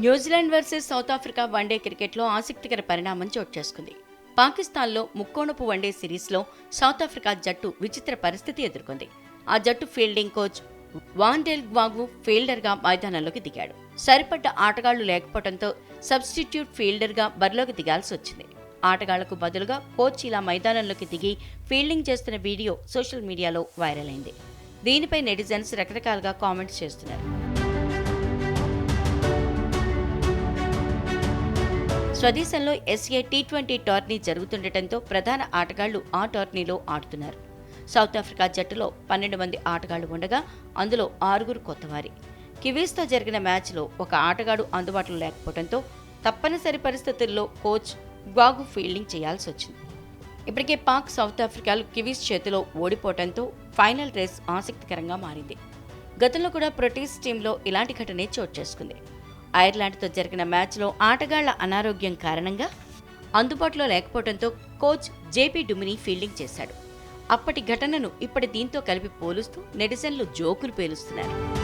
New Zealand versus South Africa one day క్రికెట్లో ఆసక్తికర పరిణామం చోటు చేసుకుంది. పాకిస్తాన్లో ముక్కోణపు వన్డే సిరీస్లో సౌత్ ఆఫ్రికా జట్టు విచిత్ర పరిస్థితి ఎదుర్కొంది. ఆ జట్టు ఫీల్డింగ్ కోచ్ వాండెల్ గ్వాగు ఫీల్డర్గా మైదానంలోకి దిగాడు. సరిపడ్డ ఆటగాళ్ళు లేకపోవడంతో సబ్స్టిట్యూట్ ఫీల్డర్గా బరిలోకి దిగాల్సి వచ్చింది. ఆటగాళ్ళకు బదులుగా కోచ్ ఇలా మైదానంలోకి దిగి ఫీల్డింగ్ చేస్తున్న వీడియో సోషల్ మీడియాలో వైరల్ అయింది. దీనిపై నెటిజన్స్ రకరకాలుగా కామెంట్స్ చేస్తున్నారు. స్వదేశంలో ఎస్ఏ టీ ట్వంటీ టోర్నీ జరుగుతుండటంతో ప్రధాన ఆటగాళ్ళు ఆ టోర్నీలో ఆడుతున్నారు. సౌత్ ఆఫ్రికా జట్టులో పన్నెండు మంది ఆటగాళ్ళు ఉండగా అందులో ఆరుగురు కొత్తవారి. కివీస్తో జరిగిన మ్యాచ్లో ఒక ఆటగాడు అందుబాటులో లేకపోవడంతో తప్పనిసరి పరిస్థితుల్లో కోచ్ గ్వాగు ఫీల్డింగ్ చేయాల్సి వచ్చింది. ఇప్పటికే పాక్ సౌత్ ఆఫ్రికాలు కివీస్ చేతిలో ఓడిపోవడంతో ఫైనల్ రేస్ ఆసక్తికరంగా మారింది. గతంలో కూడా ప్రొటీస్ టీంలో ఇలాంటి ఘటనే చోటు చేసుకుంది. ఐర్లాండ్తో జరిగిన మ్యాచ్లో ఆటగాళ్ళ అనారోగ్యం కారణంగా అందుబాటులో లేకపోవడంతో కోచ్ జేపీ డుమిని ఫీల్డింగ్ చేశాడు. అప్పటి ఘటనను ఇప్పటి దీంతో కలిపి పోలుస్తూ నెటిజన్లు జోకులు పేలుస్తున్నారు.